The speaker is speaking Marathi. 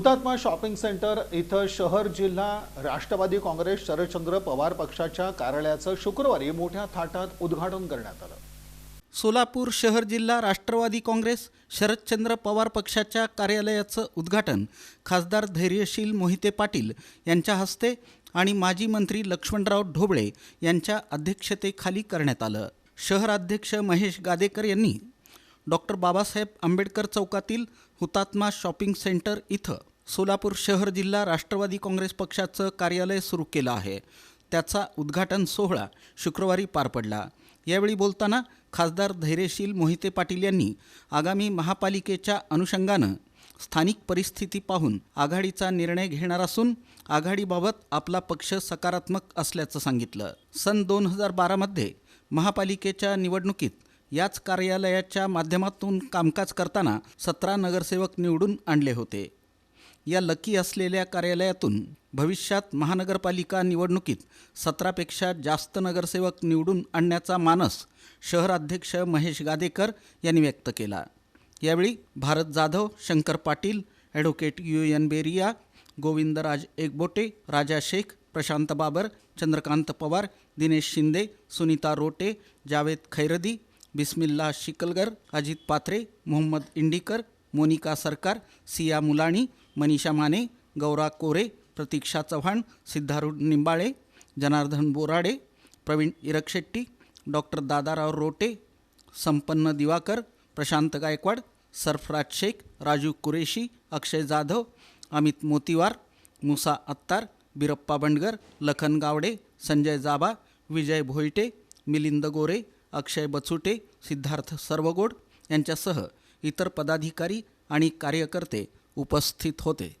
हुतात्मा शॉपिंग सेंटर इथं शहर जिल्हा राष्ट्रवादी काँग्रेस शरदचंद्र पवार पक्षाच्या कार्यालयाचं शुक्रवारी मोठ्या थाटात उद्घाटन करण्यात आलं. सोलापूर शहर जिल्हा राष्ट्रवादी काँग्रेस शरदचंद्र पवार पक्षाच्या कार्यालयाचं उद्घाटन खासदार धैर्यशील मोहिते पाटील यांच्या हस्ते आणि माजी मंत्री लक्ष्मणराव ढोबळे यांच्या अध्यक्षतेखाली करण्यात आलं. शहराध्यक्ष महेश गादेकर यांनी डॉक्टर बाबासाहेब आंबेडकर चौकातील हुतात्मा शॉपिंग सेंटर इथं सोलापूर शहर जिल्हा राष्ट्रवादी काँग्रेस पक्षाचं कार्यालय सुरू केलं आहे. त्याचा उद्घाटन सोहळा शुक्रवारी पार पडला. यावेळी बोलताना खासदार धैर्यशील मोहिते पाटील यांनी आगामी महापालिकेच्या अनुषंगानं स्थानिक परिस्थिती पाहून आघाडीचा निर्णय घेणार असून आघाडीबाबत आपला पक्ष सकारात्मक असल्याचं सांगितलं. सन दोन हजार बारामध्ये महापालिकेच्या निवडणुकीत याच कार्यालयाच्या माध्यमातून कामकाज करताना सतरा नगरसेवक निवडून आणले होते. या लकी असलेल्या कार्यालयातून भविष्यात महानगरपालिका निवडणुकीत सतरापेक्षा जास्त नगरसेवक निवडून आणण्याचा मानस शहराध्यक्ष महेश गादेकर यांनी व्यक्त केला. यावेळी Bharat Jadhav Shankar Patil advocate U N Beria Govindraj Ekbote Raja Shaikh Prashant Babar Chandrakant Pawar Dinesh Shinde Sunita Rote Javed Khairdi Bismilla Shikalgar Ajit Patre Mohammad Indikar Monika Sarkar Siya Mulani Manisha Mane Gaura Kore Pratiksha Chavan Siddharudh Nimbale Janardan Borade Pravin Irakshetti doctor Dadarao Rote संपन्न दिवाकर प्रशांत गायकवाड सरफराज शेख राजू कुरेशी अक्षय जाधव अमित मोतीवार मुसा अत्तार बिरप्पा बंडगर लखन गावडे संजय जाबा विजय भोईटे मिलिंद गोरे अक्षय बचुटे सिद्धार्थ सर्वगोड यांच्यासह इतर पदाधिकारी आणि कार्यकर्ते उपस्थित होते.